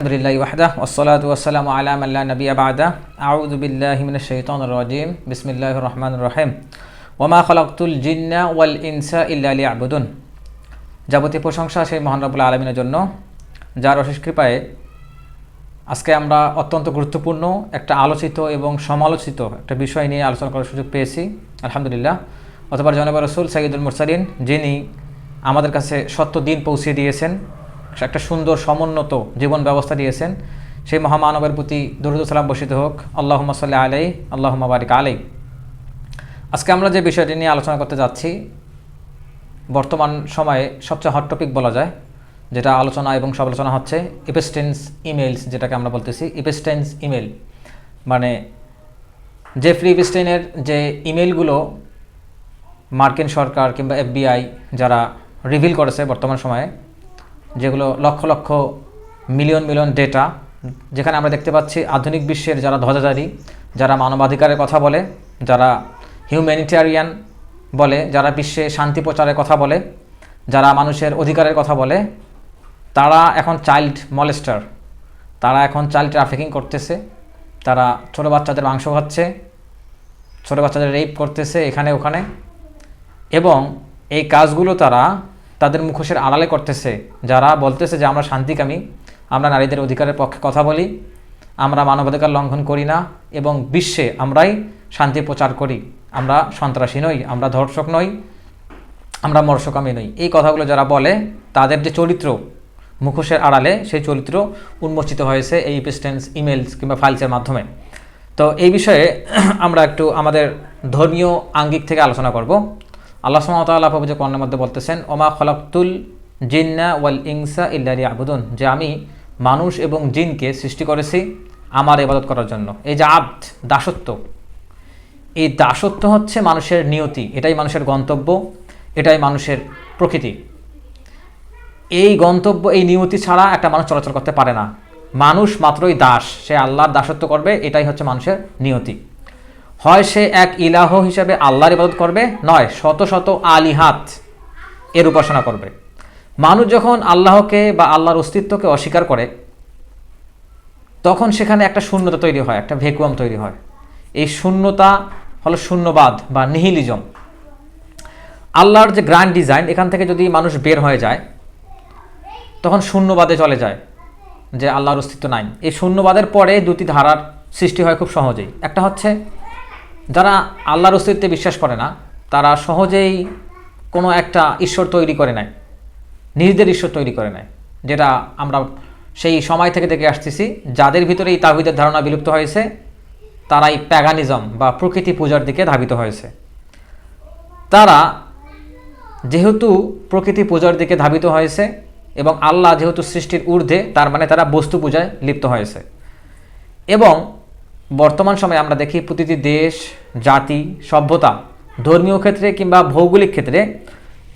আলহামদুলিল্লাহ ওয়াহদা ওসলাত ওসালাম আলাম আল্লাহ নবী আবাদা আউদুবিল্লাহিমিন শৈতন রাজিম বিসমিল্লাহ রহমান রহিম ওমা খলাকুল জিন্না ওয়াল ইনসা ইল্লা আবুদুন যাবতীয় প্রশংসা সেই মহানবুল্লা আলমিনের জন্য, যার অশেষ কৃপায় আজকে আমরা অত্যন্ত গুরুত্বপূর্ণ একটা আলোচিত এবং সমালোচিত একটা বিষয় নিয়ে আলোচনা করার সুযোগ পেয়েছি, আলহামদুলিল্লাহ। অথবা জনাব রসুল সাইদুল মুরসালিন, যিনি আমাদের কাছে সত্য দিন পৌঁছে দিয়েছেন একটা সুন্দর সমুন্নত জীবন ব্যবস্থা দিয়েছেন। সেই মহামানবের প্রতি দরুদ সালাম বসিত হোক। আল্লাহ সাল্লাহ আলাই আল্লাহ বারিক আলাই আজকে আমরা যে বিষয়টি নিয়ে আলোচনা করতে যাচ্ছি, বর্তমান সময়ে সবচেয়ে হট টপিক বলা যায়, যেটা আলোচনা এবং সমালোচনা হচ্ছে ইপেস্টেন্স ইমেলস যেটাকে আমরা বলতেছি ইপেস্টেন্স ইমেল মানে জেফরি ইপেস্টেনের যে ইমেলগুলো মার্কিন সরকার কিংবা এফবিআই যারা রিভিল করেছে বর্তমান সময়ে যেগুলো lakh lakh million million data যেখানে আমরা দেখতে পাচ্ছি আধুনিক বিশ্বের যারা ধ্বজাধারী, যারা মানবাধিকারের কথা বলে, যারা হিউম্যানিটেরিয়ান বলে, যারা বিশ্বে শান্তি প্রচারের কথা বলে, যারা মানুষের অধিকারের কথা বলে, তারা এখন চাইল্ড মলেস্টার তারা এখন চাইল্ড ট্রাফিকিং করতেছে, তারা ছোটো বাচ্চাদের মাংস খাচ্ছে, ছোটো বাচ্চাদের রেপ করতেছে এখানে ওখানে, এবং এই কাজগুলো তারা তাদের মুখোশের আড়ালে করতেছে। যারা বলতেছে যে, আমরা শান্তিকামী, আমরা নারীদের অধিকারের পক্ষে কথা বলি, আমরা মানবাধিকার লঙ্ঘন করি না, এবং বিশ্বে আমরাই শান্তি প্রচার করি। আমরা সন্ত্রাসী নই, আমরা ধর্ষক নই, আমরা মর্ষকামী নই। এই কথাগুলো যারা বলে, তাদের যে চরিত্র মুখোশের আড়ালে, সেই চরিত্র উন্মোচিত হয়েছে এই পেস্টেন্স ইমেলস কিংবা ফাইলসের মাধ্যমে। তো এই বিষয়ে আমরা একটু আমাদের ধর্মীয় আঙ্গিক থেকে আলোচনা করব। আল্লাহ সুমতাল্লাহ যে কর্ণের মধ্যে বলতেছেন, ওমা খলাক্তুল জিন্না ওয়াল ইংসা ইল্লারি আবুদুন যে আমি মানুষ এবং জিনকে সৃষ্টি করেছি আমার ইবাদত করার জন্য। এই যে আব্দ, দাসত্ব, এই দাসত্ব হচ্ছে মানুষের নিয়তি, এটাই মানুষের গন্তব্য, এটাই মানুষের প্রকৃতি। এই গন্তব্য, এই নিয়তি ছাড়া একটা মানুষ চলাচল করতে পারে না। মানুষ মাত্রই দাস, সে আল্লাহর দাসত্ব করবে, এটাই হচ্ছে মানুষের নিয়তি। হয় সে এক ইলাহ হিসাবে আল্লাহর ইবাদত করবে? নয়, শত শত আলিহাত এর উপাসনা করবে। মানুষ যখন আল্লাহকে বা আল্লাহর অস্তিত্বকে অস্বীকার করে, তখন সেখানে একটা শূন্যতা তৈরি হয়, একটা ভেকুয়াম তৈরি হয়। এই শূন্যতা হলো শূন্যবাদ বা নিহিলিজম। আল্লাহর যে গ্র্যান্ড ডিজাইন এখান থেকে যদি মানুষ বের হয়ে যায়, তখন শূন্যবাদে চলে যায় যে আল্লাহর অস্তিত্ব নাই। এই শূন্যবাদের পরে দুটি ধারার সৃষ্টি হয় খুব সহজেই। একটা হচ্ছে যারা আল্লাহর অস্তিত্বে বিশ্বাস করে না, তারা সহজেই কোনো একটা ঈশ্বর তৈরি করে নেয়, নিজেদের ঈশ্বর তৈরি করে নেয়, যেটা আমরা সেই সময় থেকে দেখে আসতেছি, যাদের ভিতরে এই তাহিদের ধারণা বিলুপ্ত হয়েছে, তারাই প্যাগানিজম বা প্রকৃতি পূজার দিকে ধাবিত হয়েছে। তারা যেহেতু প্রকৃতি পূজার দিকে ধাবিত হয়েছে এবং আল্লাহ যেহেতু সৃষ্টির ঊর্ধ্বে, তার মানে তারা বস্তু পূজায় লিপ্ত হয়েছে। এবং বর্তমান সময়ে আমরা দেখি প্রতিটি দেশ জাতি, সভ্যতা, ধর্মীয় ক্ষেত্রে কিংবা ভৌগোলিক ক্ষেত্রে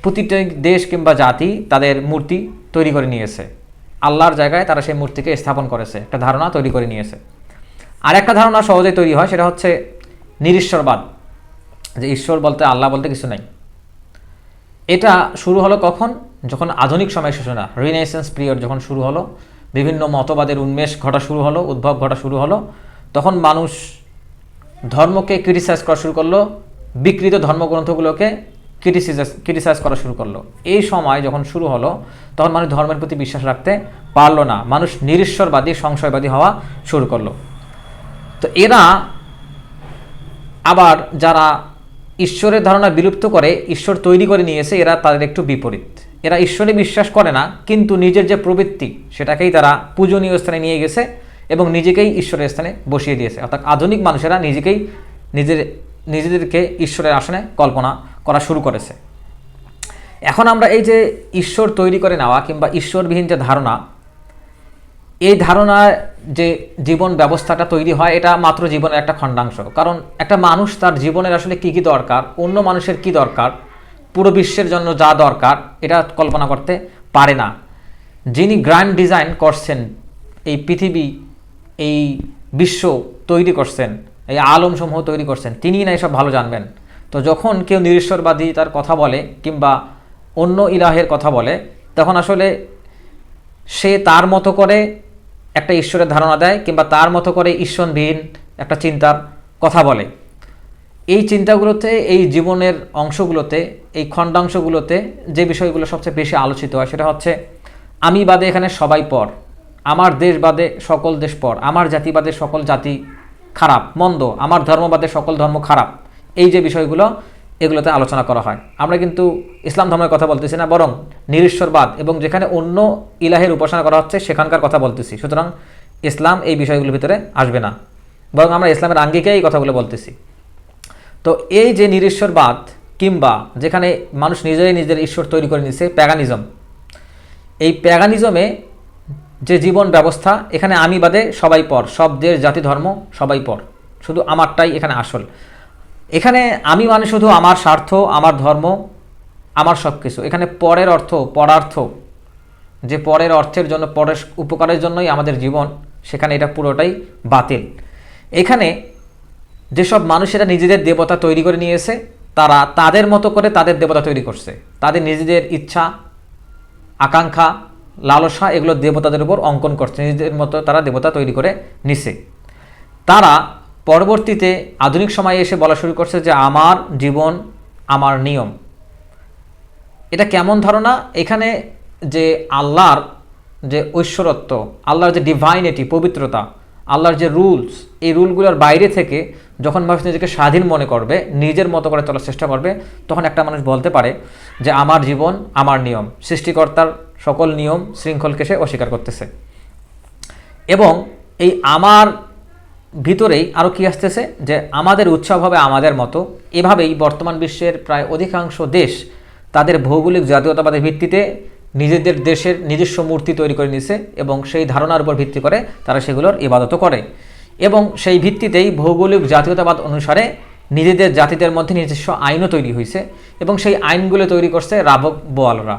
প্রতিটি দেশ কিংবা জাতি তাদের মূর্তি তৈরি করে নিয়েছে। আল্লাহর জায়গায় তারা সেই মূর্তিকে স্থাপন করেছে, একটা ধারণা তৈরি করে নিয়েছে। আর একটা ধারণা সহজে তৈরি হয়, সেটা হচ্ছে নিরীশ্বরবাদ। যে ঈশ্বর বলতে আল্লাহ বলতে কিছু নাই। এটা শুরু হলো কখন? যখন আধুনিক সময়ের সূচনা রিনেসেন্স পিরিয়ড যখন শুরু হলো, বিভিন্ন মতবাদের উন্মেষ ঘটা শুরু হলো, উদ্ভব ঘটা শুরু হলো, তখন মানুষ ধর্মকে ক্রিটিসাইজ করা শুরু করল, বিকৃত ধর্মগ্রন্থগুলোকে ক্রিটিসাইজ ক্রিটিসাইজ করা শুরু করল। এই সময় যখন শুরু হলো, তখন মানুষ ধর্মের প্রতি বিশ্বাস রাখতে পারল না। মানুষ নিরীশ্বরবাদী, সংশয়বাদী হওয়া শুরু করল। তো এরা আবার যারা ঈশ্বরের ধারণা বিলুপ্ত করে, ঈশ্বর তৈরি করে নিয়েছে, এরা তাদের একটু বিপরীত। এরা ঈশ্বরে বিশ্বাস করে না, কিন্তু নিজের যে প্রবৃত্তি, সেটাকেই তারা পূজনীয় স্থানে নিয়ে গেছে। এবং নিজেকেই ঈশ্বরের স্থানে বসিয়ে দিয়েছে। অর্থাৎ আধুনিক মানুষেরা নিজেকেই নিজের, নিজেদেরকে ঈশ্বরের আসনে কল্পনা করা শুরু করেছে। এখন আমরা এই যে ঈশ্বর তৈরি করে নেওয়া কিংবা ঈশ্বরবিহীন যে ধারণা, এই ধারণার যে জীবন ব্যবস্থাটা তৈরি হয়, এটা মাত্র জীবনের একটা খণ্ডাংশ। কারণ একটা মানুষ তার জীবনের আসলে কী কী দরকার, অন্য মানুষের কি দরকার, পুরো বিশ্বের জন্য যা দরকার, এটা কল্পনা করতে পারে না। যিনি গ্র্যান্ড ডিজাইন করছেন এই পৃথিবী এই বিশ্ব তৈরি করছেন, এই আলমসমূহ তৈরি করছেন তিনিই না এসব ভালো জানবেন। তো যখন কেউ নিরীশ্বরবাদী তার কথা বলে কিংবা অন্য ইলাহের কথা বলে, তখন আসলে সে তার মতো করে একটা ঈশ্বরের ধারণা দেয় কিংবা তার মতো করে ঈশ্বরবিহীন একটা চিন্তার কথা বলে। এই চিন্তাগুলোতে, এই জীবনের অংশগুলোতে, এই খণ্ডাংশগুলোতে যে বিষয়গুলো সবচেয়ে বেশি আলোচিত হয় সেটা হচ্ছে, আমি বাদে এখানে সবাই পর। আমার দেশ বাদে সকল দেশ পর, আমার জাতি বাদে সকল জাতি খারাপ, মন্দ, আমার ধর্ম বাদে সকল ধর্ম খারাপ। এই যে বিষয়গুলো, এগুলোতে আলোচনা করা হয়। আমরা কিন্তু ইসলাম ধর্মের কথা বলতেছি না, বরং নিরীশ্বরবাদ এবং যেখানে অন্য ইলাহের উপাসনা করা হচ্ছে, সেখানকার কথা বলতেছি। সুতরাং ইসলাম এই বিষয়গুলোর ভিতরে আসবে না। বরং আমরা ইসলামের আঙ্গিকে এই কথাগুলো বলতেছি। তো এই যে নিরীশ্বরবাদ কিংবা যেখানে মানুষ নিজেরাই নিজের ঈশ্বর তৈরি করে নিছে প্যাগানিজম। এই প্যাগানিজমে যে জীবন ব্যবস্থা, এখানে আমি বাদে সবাই পর, সব দেশ, জাতি, ধর্ম, সবাই পর। শুধু আমারটাই এখানে আসল। এখানে আমি মানে শুধু আমার স্বার্থ, আমার ধর্ম, আমার সব কিছু এখানে পরের অর্থ, পরার্থ। যে পরের অর্থের জন্য, পরের উপকারের জন্যই আমাদের জীবন, সেখানে এটা পুরোটাই বাতিল। এখানে যেসব মানুষেরা নিজেদের দেবতা তৈরি করে নিয়েছে, তারা তাদের মতো করে তাদের দেবতা তৈরি করছে। তাদের নিজেদের ইচ্ছা, আকাঙ্ক্ষা লালসা এগুলো দেবতাদের উপর অঙ্কন করছে, নিজেদের মতো তারা দেবতা তৈরি করে নিছে। তারা পরবর্তীতে আধুনিক সময়ে এসে বলা শুরু করছে যে, আমার জীবন, আমার নিয়ম। এটা কেমন ধারণা? এখানে যে আল্লাহর যে ঐশ্বরত্ব, আল্লাহর যে ডিভাইনিটি পবিত্রতা, আল্লাহর যে রুলস এই রুলগুলোর বাইরে থেকে যখন মানুষ নিজেকে স্বাধীন মনে করবে, নিজের মতো করে চলার চেষ্টা করবে, তখন একটা মানুষ বলতে পারে যে, আমার জীবন, আমার নিয়ম। সৃষ্টিকর্তার সকল নিয়ম শৃঙ্খলকে সে অস্বীকার করতেছে। এবং এই আমার ভিতরেই আরও কি আসতেছে যে আমাদের উৎসব হবে আমাদের মতো। এভাবেই বর্তমান বিশ্বের প্রায় অধিকাংশ দেশ তাদের ভৌগোলিক জাতীয়তাবাদের ভিত্তিতে নিজেদের দেশের নিজস্ব মূর্তি তৈরি করে নিছে এবং সেই ধারণার উপর ভিত্তি করে তারা সেগুলোর ইবাদত করে। এবং সেই ভিত্তিতেই ভৌগোলিক জাতীয়তাবাদ অনুসারে নিজেদের জাতিদের মধ্যে নিজস্ব আইনও তৈরি হয়েছে এবং সেই আইনগুলো তৈরি করছে রাবক বোয়ালরা।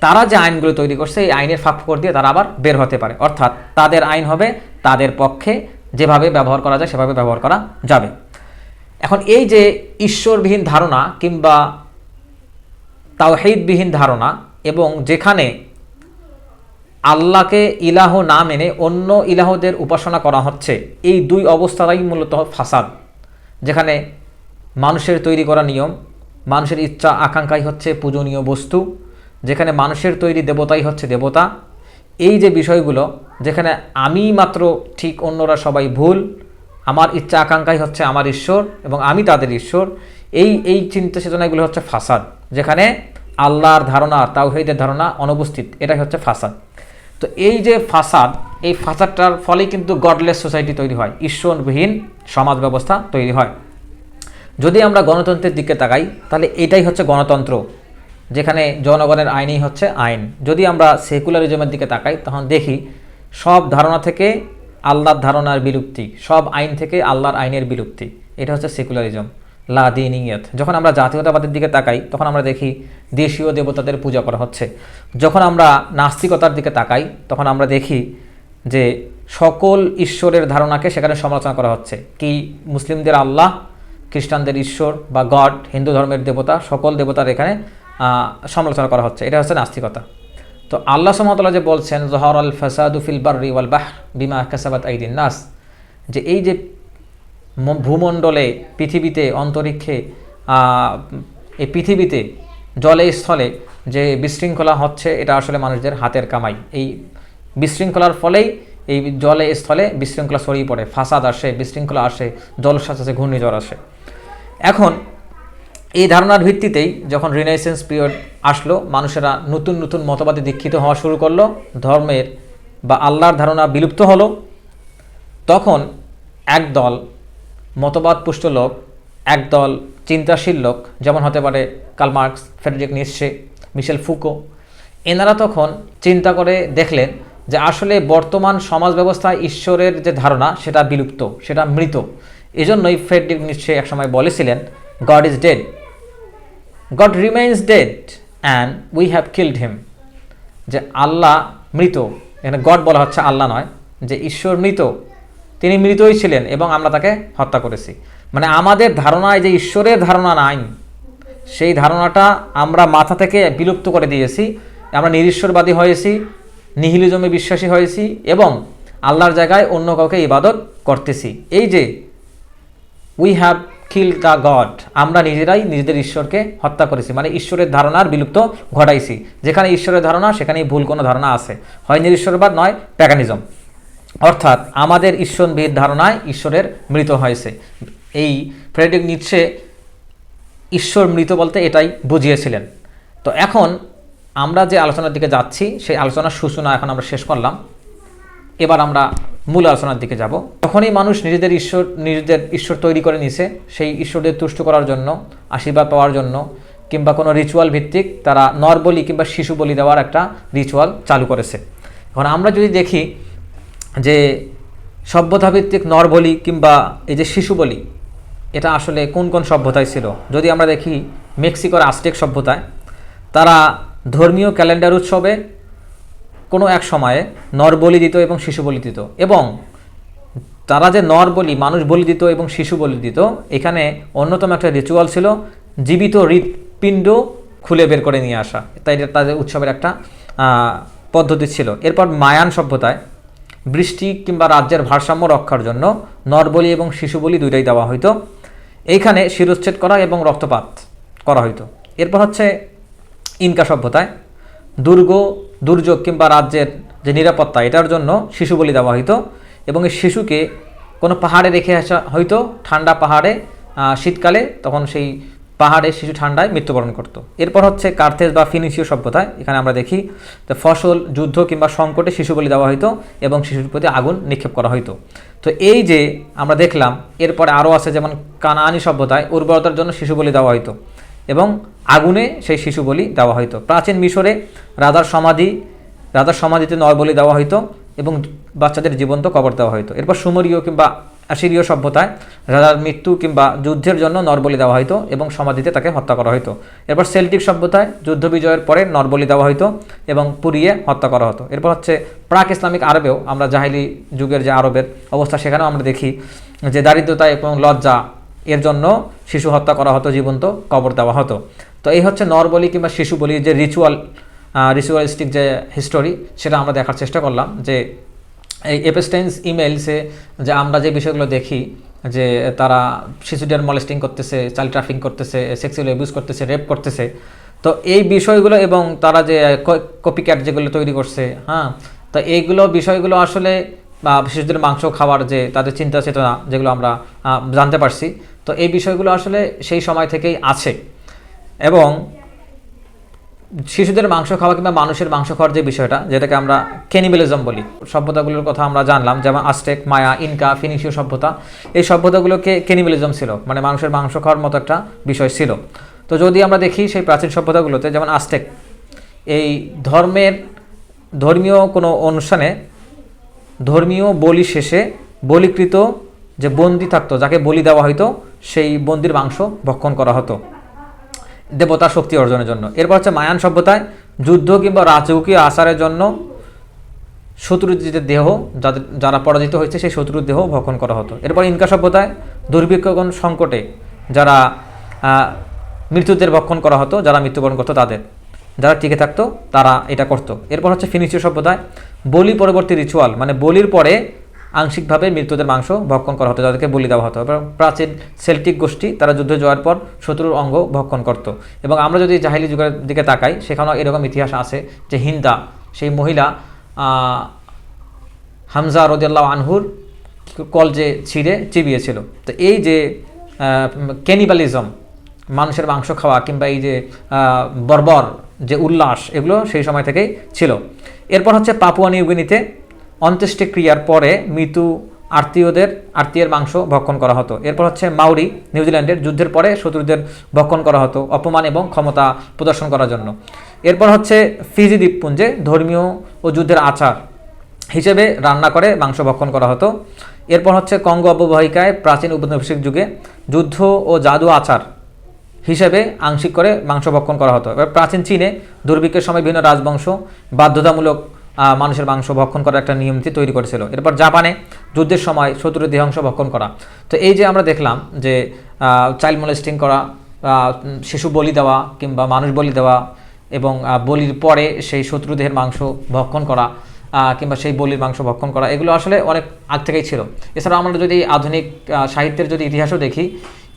তারা যে আইনগুলো তৈরি করছে, এই আইনের ফাঁক ফোকর দিয়ে তারা আবার বের হতে পারে। অর্থাৎ তাদের আইন হবে, তাদের পক্ষে যেভাবে ব্যবহার করা যায়, সেভাবে ব্যবহার করা যাবে। এখন এই যে ঈশ্বরবিহীন ধারণা কিংবা তাওহিদবিহীন ধারণা এবং যেখানে আল্লাহকে ইলাহ না মেনে অন্য ইলাহদের উপাসনা করা হচ্ছে, এই দুই অবস্থাটাই মূলত ফাসাদ। যেখানে মানুষের তৈরি করা নিয়ম, মানুষের ইচ্ছা, আকাঙ্ক্ষাই হচ্ছে পূজনীয় বস্তু যেখানে মানুষের তৈরি দেবতাই হচ্ছে দেবতা, এই যে বিষয়গুলো, যেখানে আমি মাত্র ঠিক অন্যরা সবাই ভুল, আমার ইচ্ছা আকাঙ্ক্ষাই হচ্ছে আমার ঈশ্বর এবং আমি তাদের ঈশ্বর, এই এই চিন্তা চেতনাগুলো হচ্ছে ফাসাদ, যেখানে আল্লাহর ধারণা, তাওহিদের ধারণা অনুপস্থিত, এটাই হচ্ছে ফাসাদ। তো এই যে ফাসাদ, এই ফাসাদটার ফলেই কিন্তু গডলেস সোসাইটি তৈরি হয়, ঈশ্বরবিহীন সমাজ ব্যবস্থা তৈরি হয়। যদি আমরা গণতন্ত্রের দিকে তাকাই, তাহলে এটাই হচ্ছে গণতন্ত্র। যেখানে জনগণের আইনই হচ্ছে আইন। যদি আমরা সেকুলারিজমের দিকে তাকাই, তখন দেখি সব ধারণা থেকে আল্লাহর ধারণার বিলুপ্তি, সব আইন থেকে আল্লাহর আইনের বিলুপ্তি। এটা হচ্ছে সেকুলারিজম, লা দিনিয়ত যখন আমরা জাতীয়তাবাদের দিকে তাকাই, তখন আমরা দেখি দেশীয় দেবতাদের পূজা করা হচ্ছে। যখন আমরা নাস্তিকতার দিকে তাকাই, তখন আমরা দেখি যে সকল ঈশ্বরের ধারণাকে সেখানে সমালোচনা করা হচ্ছে। কি মুসলিমদের আল্লাহ, খ্রিস্টানদের ঈশ্বর বা গড, হিন্দু ধর্মের দেবতা, সকল দেবতার এখানে সমালোচনা করা হচ্ছে। এটা হচ্ছে নাস্তিকতা। তো আল্লাহ সুমতলা যে বলছেন জহর আল ফাসাদু ফিল বার্রি ওয়াল বাহ বিমা কাসাবাত আইদিন নাস যে এই যে ভূমণ্ডলে, পৃথিবীতে, অন্তরিক্ষে এই পৃথিবীতে, জলে, স্থলে যে বিশৃঙ্খলা হচ্ছে, এটা আসলে মানুষদের হাতের কামাই। এই বিশৃঙ্খলার ফলেই এই জলে, স্থলে বিশৃঙ্খলা ছড়িয়ে পড়ে। ফাসাদ আসে, বিশৃঙ্খলা আসে জলশ্বাস আসে, ঘূর্ণিঝড় আসে। এখন এই ধারণার ভিত্তিতেই যখন রিনাইসেন্স পিরিয়ড আসলো, মানুষেরা নতুন নতুন মতবাদে দীক্ষিত হওয়া শুরু করল, ধর্মের বা আল্লাহর ধারণা বিলুপ্ত হলো। তখন একদল মতবাদ পুষ্ট লোক, একদল চিন্তাশীল লোক, যেমন হতে পারে Karl Marx Friedrich Nietzsche, Michel Foucault, এনারা তখন চিন্তা করে দেখলেন যে আসলে বর্তমান সমাজ ব্যবস্থায় ঈশ্বরের যে ধারণা, সেটা বিলুপ্ত, সেটা মৃত। এজন্যই ফ্রেডরিক নিশ্চে একসময় বলেছিলেন God is dead God remains dead and we have killed him যে আল্লাহ মৃত, এখানে গড বলা হচ্ছে আল্লাহ নয়, যে ঈশ্বর মৃত, তিনি মৃতই ছিলেন এবং আমরা তাকে হত্যা করেছি। মানে আমাদের ধারণায় যে ঈশ্বরের ধারণা নাই, সেই ধারণাটা আমরা মাথা থেকে বিলুপ্ত করে দিয়েছি, আমরা নিরীশ্বরবাদী হয়েছি নিহিলিজমে বিশ্বাসী হয়েছি এবং আল্লাহর জায়গায় অন্য কাউকে ইবাদত করতেছি। এই যে we have kill the God আমরা নিজেরাই নিজেদের ঈশ্বরকে হত্যা করেছি। মানে ঈশ্বরের ধারণার বিলুপ্ত ঘটাইছি। যেখানে ঈশ্বরের ধারণা, সেখানেই ভুল কোনো ধারণা আছে। হয় নিরীশ্বরবাদ, নয় প্যাগানিজম। অর্থাৎ আমাদের ঈশ্বরবিদ ধারণায় ঈশ্বরের মৃত হয়েছে। এই ফ্রেডরিক নিচ্ছে ঈশ্বর মৃত বলতে এটাই বুঝিয়েছিলেন। তো এখন আমরা যে আলোচনার দিকে যাচ্ছি, সেই আলোচনার সূচনা এখন আমরা শেষ করলাম। এবার আমরা মূল আলোচনার দিকে যাব। তখনই মানুষ নিজেদের ঈশ্বর নিজেদের ঈশ্বর তৈরি করে নিছে, সেই ঈশ্বরদের তুষ্ট করার জন্য, আশীর্বাদ পাওয়ার জন্য, কিংবা কোনো রিচুয়াল ভিত্তিক তারা নর বলি কিংবা শিশু বলি দেওয়ার একটা রিচুয়াল চালু করেছে। এখন আমরা যদি দেখি যে সভ্যতা ভিত্তিক নর বলি কিংবা এই যে শিশু বলি, এটা আসলে কোন কোন সভ্যতায় ছিল? যদি আমরা দেখি মেক্সিকোর আস্টেক সভ্যতায়, তারা ধর্মীয় ক্যালেন্ডার উৎসবে কোনো এক সময়ে নর বলি দিত এবং শিশু বলি দিত। এবং তারা যে নর বলি, মানুষ বলি দিত এবং শিশু বলি দিত, এখানে অন্যতম একটা রিচুয়াল ছিল জীবিত হৃৎপিণ্ড খুলে বের করে নিয়ে আসা। তাই তাদের উৎসবের একটা পদ্ধতি ছিল। এরপর মায়ান সভ্যতায় বৃষ্টি কিংবা রাজ্যের ভারসাম্য রক্ষার জন্য নরবলি এবং শিশু বলি দুইটাই দেওয়া হইতো। এইখানে শিরচ্ছেদ করা এবং রক্তপাত করা হইতো। এরপর হচ্ছে ইনকা সভ্যতায় দুর্গ, দুর্যোগ কিংবা রাজ্যের যে নিরাপত্তা, এটার জন্য শিশু বলি দেওয়া হইতো এবং এই শিশুকে কোনো পাহাড়ে রেখে আসা হয়তো ঠান্ডা পাহাড়ে শীতকালে, তখন সেই পাহাড়ে শিশু ঠান্ডায় মৃত্যুবরণ করত। এরপর হচ্ছে কার্থেজ বা ফিনিশীয় সভ্যতায় এখানে আমরা দেখি যে ফসল, যুদ্ধ কিংবা সংকটে শিশু বলি দেওয়া হইতো এবং শিশুর প্রতি আগুন নিক্ষেপ করা হইতো। তো এই যে আমরা দেখলাম, এরপরে আরও আছে যেমন কানানি সভ্যতায় উর্বরতার জন্য শিশু বলি দেওয়া হইতো এবং আগুনে সেই শিশু বলি দেওয়া হইতো। প্রাচীন মিশরে রাজার সমাধি রাজার সমাধিতে নরবলি দেওয়া হইতো এবং বাচ্চাদের জীবন্ত কবর দেওয়া হইতো। এরপর সুমরীয় কিংবা আশিরীয় সভ্যতায় রাজার মৃত্যু কিংবা যুদ্ধের জন্য নরবলি দেওয়া হইতো এবং সমাধিতে তাকে হত্যা করা হইতো। এরপর সেল্টিক সভ্যতায় যুদ্ধ বিজয়ের পরে নরবলি দেওয়া হইতো এবং পুড়িয়ে হত্যা করা হতো। এরপর হচ্ছে প্রাক ইসলামিক আরবেও আমরা জাহিলি যুগের যে আরবের অবস্থা সেখানেও আমরা দেখি যে দারিদ্রতা এবং লজ্জা এর জন্য শিশু হত্যা করা হতো, জীবন্ত কবর দেওয়া হতো। তো এই হচ্ছে নরবলি কিংবা শিশু বলি, যে রিচুয়াল রিচুয়ালিস্টিক যে হিস্টোরি সেটা আমরা দেখার চেষ্টা করলাম যে এই এপেস্টেন্স ইমেলসে যে আমরা যে বিষয়গুলো দেখি, যে তারা শিশুদের মলেস্টিং করতেছে চাইল্ড ট্রাফিং করতেছে সেক্সুয়াল অ্যাবিউজ করতেছে রেপ করতেছে। তো এই বিষয়গুলো এবং তারা যে কপি ক্যাট যেগুলো তৈরি করছে হ্যাঁ তো এইগুলো বিষয়গুলো আসলে, বা শিশুদের মাংস খাওয়ার যে তাদের চিন্তা চেতনা যেগুলো আমরা জানতে পারছি তো এই বিষয়গুলো আসলে সেই সময় থেকেই আছে। এবং শিশুদের মাংস খাওয়া কিংবা মানুষের মাংস খাওয়ার যে বিষয়টা, যেটাকে আমরা ক্যানিবেলিজম বলি, সভ্যতাগুলোর কথা আমরা জানলাম, যেমন আস্টেক মায়া ইনকা ফিনিশীয় সভ্যতা, এই সভ্যতাগুলোকে ক্যানিবেলিজম ছিল মানে মানুষের মাংস খাওয়ার মতো একটা বিষয় ছিল। তো যদি আমরা দেখি সেই প্রাচীন সভ্যতাগুলোতে, যেমন আস্টেক এই ধর্মের ধর্মীয় কোনো অনুষ্ঠানে ধর্মীয় বলি শেষে বলিকৃত যে বন্দি থাকতো, যাকে বলি দেওয়া হতো সেই বন্দির মাংস ভক্ষণ করা হতো, দেবতা শক্তি অর্জনের জন্য। এরপর হচ্ছে মায়ান সভ্যতায় যুদ্ধ কিংবা রাজকীয় আচারের জন্য শত্রুদের দেহ, যাদের, যারা পরাজিত হয়েছে, সেই শত্রুর দেহ ভক্ষণ করা হতো। এরপর ইনকা সভ্যতায় দুর্ভিক্ষগণ সংকটে যারা মৃত্যুদের ভক্ষণ করা হতো, যারা মৃত্যুবরণ করতো তাদের, যারা টিকে থাকতো তারা এটা করতো। এরপর হচ্ছে ফিনিশীয় সভ্যতায় বলি পরবর্তী রিচুয়াল মানে বলির পরে আংশিকভাবে মৃত্যুদের মাংস ভক্ষণ করা হতো যাদেরকে বলি দেওয়া হতো। এবার প্রাচীন সেল্টিক গোষ্ঠী, তারা যুদ্ধে যাওয়ার পর শত্রুর অঙ্গ ভক্ষণ করত। এবং আমরা যদি জাহিলি যুগের দিকে তাকাই, সেখানেও এরকম ইতিহাস আছে যে হিন্দা, সেই মহিলা হামজা রদিয়াল্লাহ আনহুর কল যে ছিঁড়ে চিবিয়েছিল। তো এই যে ক্যানিবালিজম মানুষের মাংস খাওয়া কিংবা এই যে বর্বর যে উল্লাস, এগুলো সেই সময় থেকেই ছিল। এরপর হচ্ছে পাপুয়া নিউগিনিতে অন্ত্যেষ্টিক্রিয়ার পরে মৃত্যু আত্মীয়দের, আত্মীয়ের মাংস ভক্ষণ করা হতো। এরপর হচ্ছে মাউরি নিউজিল্যান্ডের যুদ্ধের পরে শত্রুদের ভক্ষণ করা হতো অপমান এবং ক্ষমতা প্রদর্শন করার জন্য। এরপর হচ্ছে ফিজি দ্বীপপুঞ্জে ধর্মীয় ও যুদ্ধের আচার হিসেবে রান্না করে মাংস ভক্ষণ করা হতো। এরপর হচ্ছে কঙ্গো অববাহিকায় প্রাচীন উপনিবেশিক যুগে যুদ্ধ ও জাদু আচার হিসেবে আংশিক করে মাংস ভক্ষণ করা হতো। এবার প্রাচীন চীনে দুর্ভিক্ষের সময় বিভিন্ন রাজবংশ বাধ্যতামূলক মানুষের মাংস ভক্ষণ করার একটা নিয়মটি তৈরি করেছিল। এরপর জাপানে যুদ্ধের সময় শত্রুর দেহাংশ ভক্ষণ করা। তো এই যে আমরা দেখলাম যে চাইল্ড মোলেস্টিং করা শিশু বলি দেওয়া কিংবা মানুষ বলি দেওয়া এবং বলির পরে সেই শত্রু দেহের মাংস ভক্ষণ করা কিংবা সেই বলির মাংস ভক্ষণ করা, এগুলো আসলে অনেক আগ থেকেই ছিল। এছাড়াও আমরা যদি আধুনিক সাহিত্যের যদি ইতিহাসও দেখি,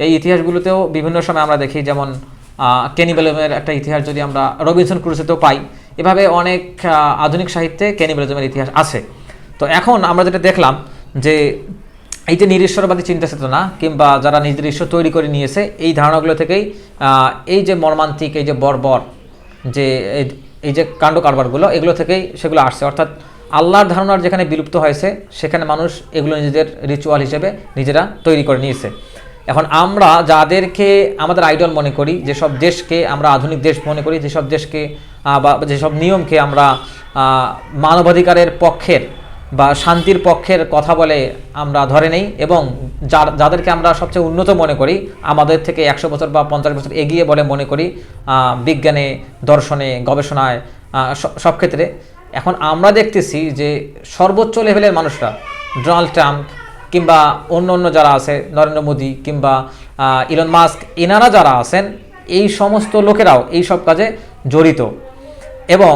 এই ইতিহাসগুলোতেও বিভিন্ন সময় আমরা দেখি যেমন ক্যানিবালিজমের একটা ইতিহাস যদি আমরা রবিনসন ক্রুসেতেও পাই, এভাবে অনেক আধুনিক সাহিত্যে ক্যানিবালিজমের ইতিহাস আছে। তো এখন আমরা যেটা দেখলাম যে এই যে নিরীশ্বরবাদী চিন্তা চেতনা কিংবা যারা নিজেদের ঈশ্বর তৈরি করে নিয়েছে, এই ধারণাগুলো থেকেই এই যে মর্মান্তিক, এই যে বর্বর, যে এই- এই যে কাণ্ড কারবারগুলো, এগুলো থেকেই সেগুলো আসছে। অর্থাৎ আল্লাহর ধারণার যেখানে বিলুপ্ত হয়েছে, সেখানে মানুষ এগুলো নিজেদের রিচুয়াল হিসেবে নিজেরা তৈরি করে নিয়েছে। এখন আমরা যাদেরকে আমাদের আইডল মনে করি, যেসব দেশকে আমরা আধুনিক দেশ মনে করি, যেসব দেশকে বা যেসব নিয়মকে আমরা মানবাধিকারের পক্ষের বা শান্তির পক্ষের কথা বলে আমরা ধরে নেই এবং যার, যাদেরকে আমরা সবচেয়ে উন্নত মনে করি, আমাদের থেকে একশো বছর বা পঞ্চাশ বছর এগিয়ে বলে মনে করি বিজ্ঞানে, দর্শনে, গবেষণায় সব ক্ষেত্রে। এখন আমরা দেখতেছি যে সর্বোচ্চ লেভেলের মানুষরা, ডোনাল্ড ট্রাম্প কিংবা অন্য অন্য যারা আছে, নরেন্দ্র মোদী কিংবা ইলন মাস্ক এনারা যারা আছেন, এই সমস্ত লোকেরাও এই সব কাজে জড়িত। এবং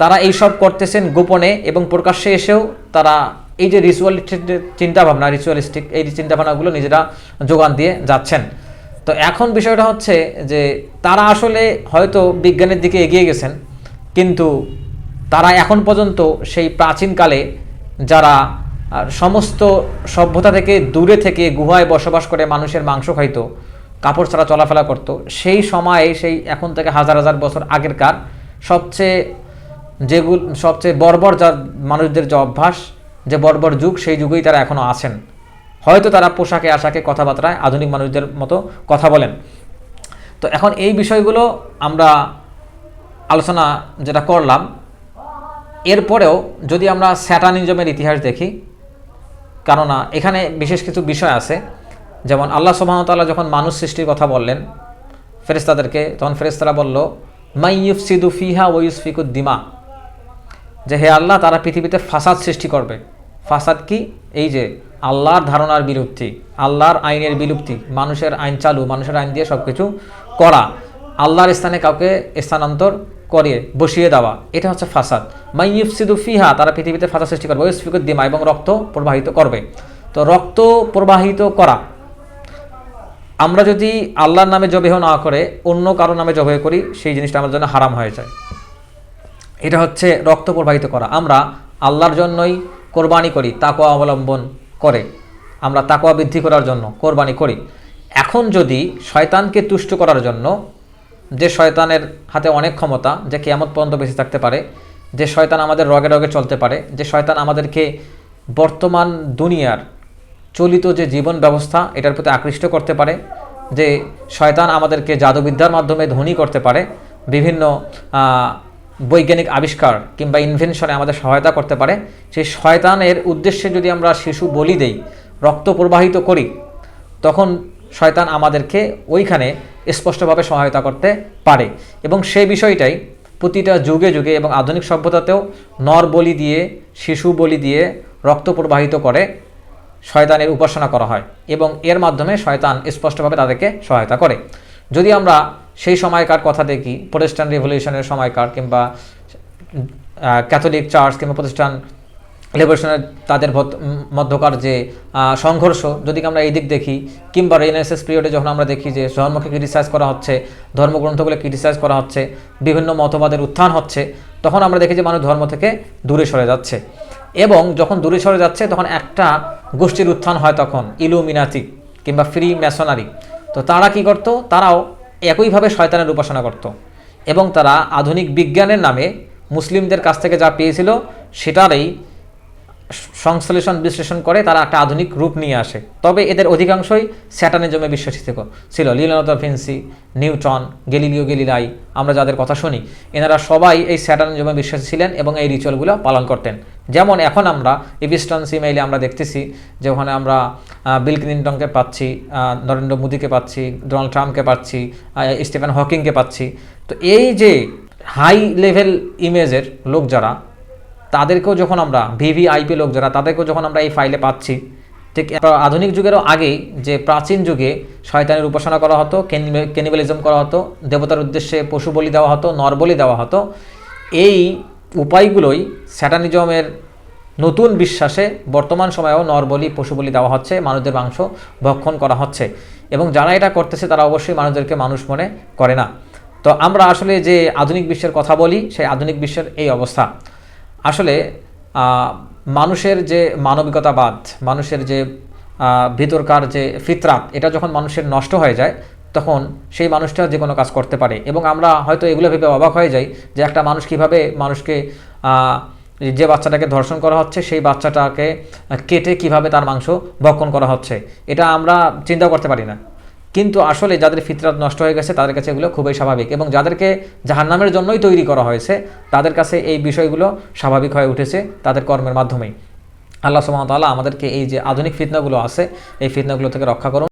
তারা এই সব করতেছেন গোপনে এবং প্রকাশ্যে এসেও তারা এই যে রিচুয়ালিস্টিক চিন্তাভাবনা রিচুয়ালিস্টিক এই চিন্তাভাবনাগুলো নিজেরা যোগান দিয়ে যাচ্ছেন। তো এখন বিষয়টা হচ্ছে যে তারা আসলে হয়তো বিজ্ঞানের দিকে এগিয়ে গেছেন, কিন্তু তারা এখন পর্যন্ত সেই প্রাচীনকালে যারা আহ, সমস্ত সভ্যতা থেকে দূরে থেকে গুহায় বসবাস করে মানুষের মাংস খাইতো কাপড় ছাড়া চলাফেরা করতো। সেই সময়ে সেই এখন থেকে হাজার হাজার বছর আগেরকার সবচেয়ে যেগুলো সবচেয়ে বর্বর যার মানুষদের যে অভ্যাস যে বর্বর যুগ সেই যুগেই তারা এখনও আছেন। হয়তো তারা পোশাকে আশাকে কথাবার্তায় আধুনিক মানুষদের মতো কথা বলেন। তো এখন এই বিষয়গুলো আমরা আলোচনা যেটা করলাম এরপরেও যদি আমরা স্যাটানিজমের ইতিহাস দেখি কেননা এখানে বিশেষ কিছু বিষয় আছে। যেমন আল্লাহ সুবাহতাল্লাহ যখন মানুষ সৃষ্টির কথা বললেন ফেরেস্তাদেরকে তখন ফেরেস্তারা বলল মাইয়ুফ সিদু ফিহা ওয়ুসফিকুদ দিমা। যে হে আল্লাহ, তারা পৃথিবীতে ফাসাদ সৃষ্টি করবে। ফাসাদ কি? এই যে আল্লাহর ধারণার বিলুপ্তি, আল্লাহর আইনের বিলুপ্তি, মানুষের আইন চালু, মানুষের আইন দিয়ে সব কিছু করা। আল্লাহর স্থানে কাউকে স্থানান্তর করিয়ে বসিয়ে দেওয়া। এটা হচ্ছে ফাসাদ। মাইয়ুফসিদু ফিহা, তারা পৃথিবীতে ফাসাদ সৃষ্টি করবে। ওয়ুসফিকুদ দিমা এবং রক্ত প্রবাহিত করবে। তো রক্ত প্রবাহিত করা। আমরা যদি আল্লাহর নামে জবেহ না করে, অন্য কারও নামে জবেহ করি, সেই জিনিসটা আমার জন্য হারাম হয়ে যায়। এটা হচ্ছে রক্ত প্রবাহিত করা। আমরা আল্লাহর জন্যই কোরবানি করি তাকোয়া অবলম্বন করে। আমরা তাকোয়া বৃদ্ধি করার জন্য কোরবানি করি। এখন যদি শয়তানকে তুষ্ট করার জন্য যে শয়তানের হাতে অনেক ক্ষমতা, যে কেয়ামত পর্যন্ত বেঁচে থাকতে পারে, যে শয়তান আমাদের রগে রগে চলতে পারে, যে শয়তান আমাদেরকে বর্তমান দুনিয়ার চলিত যে জীবন ব্যবস্থা, এটার প্রতি আকৃষ্ট করতে পারে, যে শয়তান আমাদেরকে জাদুবিদ্যার মাধ্যমে ধনী করতে পারে, বিভিন্ন বৈজ্ঞানিক আবিষ্কার কিংবা ইনভেনশনে আমাদের সহায়তা করতে পারে সেই শয়তানের উদ্দেশ্যে যদি আমরা শিশু বলি দেই, রক্ত প্রবাহিত করি, তখন শয়তান আমাদেরকে ওইখানে স্পষ্টভাবে সহায়তা করতে পারে। এবং সেই বিষয়টাই প্রতিটা যুগে যুগে এবং আধুনিক সভ্যতাতেও নর বলি দিয়ে, শিশু বলি দিয়ে রক্ত প্রবাহিত করে শয়তানের উপাসনা করা হয় এবং এর মাধ্যমে শয়তান স্পষ্টভাবে তাদেরকে সহায়তা করে। যদি আমরা সেই সময়কার কথা দেখি প্রতিষ্ঠান রেভলিউশনের সময়কার কিংবা ক্যাথলিক চার্চ কিংবা প্রতিষ্ঠান লিবারেশনের তাদের মধ্যকার যে সংঘর্ষ, যদি আমরা এই দিক দেখি, কিংবা রেনেসেস পিরিয়ডে যখন আমরা দেখি যে, ধর্মকে ক্রিটিসাইজ করা হচ্ছে ধর্মগ্রন্থগুলো ক্রিটিসাইজ করা হচ্ছে, বিভিন্ন মতবাদের উত্থান হচ্ছে, তখন আমরা দেখি যে মানুষ ধর্ম থেকে দূরে সরে যাচ্ছে। এবং যখন দূরে সরে যাচ্ছে, তখন একটা গোষ্ঠীর উত্থান হয় তখন ইলুমিনাতি কিংবা ফ্রি ম্যাসনারি তো তারা কি করত? তারাও একইভাবে শয়তানের উপাসনা করত। এবং তারা আধুনিক বিজ্ঞানের নামে মুসলিমদের কাছ থেকে যা পেয়েছিল, সেটারই সংশ্লেষণ, বিশ্লেষণ করে তারা একটা আধুনিক রূপ নিয়ে আসে। তবে এদের অধিকাংশই স্যাটানিজমে বিশ্বাসী ছিল Leonardo Vinci Newton Galileo Galilei আমরা যাদের কথা শুনি, এনারা সবাই এই স্যাটানিজমে বিশ্বাসী ছিলেন এবং এই রিচুয়ালগুলো পালন করতেন। যেমন এখন আমরা ইভিস্টন মেইলে আমরা দেখতেছি যে ওখানে আমরা বিল ক্লিন্টনকে পাচ্ছি নরেন্দ্র মোদীকে পাচ্ছি, ডোনাল্ড ট্রাম্পকে পাচ্ছি স্টিফেন হকিংকে পাচ্ছি। তো এই যে হাই লেভেল ইমেজের লোক যারা তাদেরকেও যখন আমরা ভিভিআইপি লোক যারা, তাদেরকেও যখন আমরা এই ফাইলে পাচ্ছি, ঠিক আধুনিক যুগেরও আগেই যে প্রাচীন যুগে শয়তানের উপাসনা করা হতো ক্যানিবালিজম করা হতো, দেবতার উদ্দেশ্যে পশু বলি দেওয়া হতো, নর বলি দেওয়া হতো, এই উপায়গুলোই স্যাটানিজমের নতুন বিশ্বাসে বর্তমান সময়েও নরবলি পশু বলি দেওয়া হচ্ছে, মানুষদের মাংস ভক্ষণ করা হচ্ছে এবং যারা এটা করতেছে তারা অবশ্যই মানুষদেরকে মানুষ মনে করে না। তো আমরা আসলে যে আধুনিক বিশ্বের কথা বলি, সেই আধুনিক বিশ্বের এই অবস্থা। আসলে মানুষের যে মানবিকতাবাদ, মানুষের যে ভিতরকার যে ফিতরাত, এটা যখন মানুষের নষ্ট হয়ে যায়, তখন সেই মানুষটা যে কোনো কাজ করতে পারে। এবং আমরা হয়তো এগুলো ভেবে অবাক হয়ে যাই যে একটা মানুষ কীভাবে মানুষকে যে বাচ্চাটাকে ধর্ষণ করা হচ্ছে, সেই বাচ্চাটাকে কেটে কীভাবে তার মাংস ভক্ষণ করা হচ্ছে, এটা আমরা চিন্তা করতে পারি না। কিন্তু আসলে যাদের ফিতরাত নষ্ট হয়ে গেছে, তাদের কাছে এগুলো খুবই স্বাভাবিক এবং যাদেরকে জাহান্নামের জন্যই তৈরি করা হয়েছে, তাদের কাছে এই বিষয়গুলো স্বাভাবিক হয়ে উঠেছে তাদের কর্মের মাধ্যমেই। আল্লাহ সুমতাল্লাহ আমাদেরকে এই যে আধুনিক ফিতনাগুলো আছে, এই ফিতনাগুলো থেকে রক্ষা করুন।